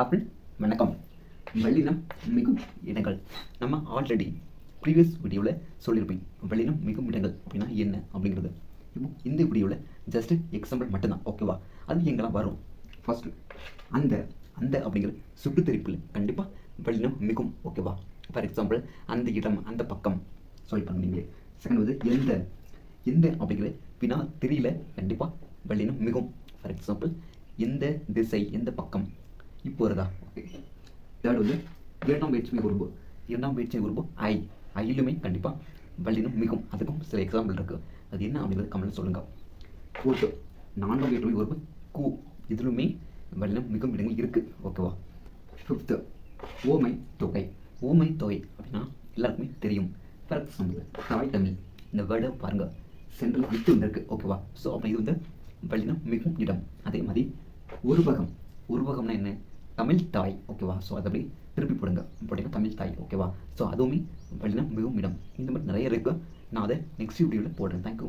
Apple வணக்கம். வெள்ளினம் மிகும் இடங்கள். நம்ம ஆல்ரெடி ப்ரீவியஸ் வீடியோவில் சொல்லியிருப்பேன். வெள்ளினம் மிகும் இடங்கள் அப்படின்னா என்ன அப்படிங்கிறது. இப்போ இந்த வீடியோவில் ஜஸ்ட் எக்ஸாம்பிள் மட்டும்தான். ஓகேவா அது எங்கெல்லாம் வரும்? ஃபர்ஸ்ட் அந்த அந்த அப்படிங்கிற சுட்டு தெரிப்பில் கண்டிப்பாக வெள்ளினம் மிகும் ஓகேவா ஃபார் எக்ஸாம்பிள் அந்த இடம் அந்த பக்கம். சொல்லி பண்ணுவீங்களே செகண்ட் வந்து எந்த எந்த அப்படிங்கிற வினா தெரியல. கண்டிப்பாக வெள்ளினம் மிகும். ஃபார் எக்ஸாம்பிள் எந்த திசை எந்த பக்கம்? இப்போ வருதா? தேர்ட் வந்து இரண்டாம் வேற்றுமை உருவு இரண்டாம் வேற்றுமை உருவு ஐ ஐயிலுமே கண்டிப்பாக வல்லினம் மிகும் அதுக்கும் சில எக்ஸாம்பிள் இருக்குது அது என்ன அப்படிங்கிறது கமெண்ட் சொல்லுங்கள் ஃபோர்த்து நான்காம் வேற்றுமை உருவு கூ. இதிலுமே வல்லினம் மிகும் இடங்கள் இருக்குது ஓகேவா ஃபிஃப்த்து ஓமை தொகை. ஓமை தொகை அப்படின்னா எல்லாருக்குமே தெரியும். ஃபார் எக்ஸாம்பிள் தாய் தமிழ். இந்த வேர்டை பாருங்கள் சென்ட்ரல் விட்டு வந்திருக்கு ஓகேவா ஸோ அப்போ இது வந்து வல்லினம் மிகும் இடம். அதே மாதிரி உருவகம். உருவகம்னா என்ன? தமிழ் தாய் ஓகேவா ஸோ அதை அப்படி திருப்பி போடுங்க. போட்டீங்க தமிழ் தாய் ஓகேவா ஸோ அதுவுமே பார்த்தீங்கன்னா மிகவும் இடம். இந்த மாதிரி நிறைய இருக்குது நான் அதை நெக்ஸ்ட் வீடியோவில் போடுறேன். தேங்க்யூ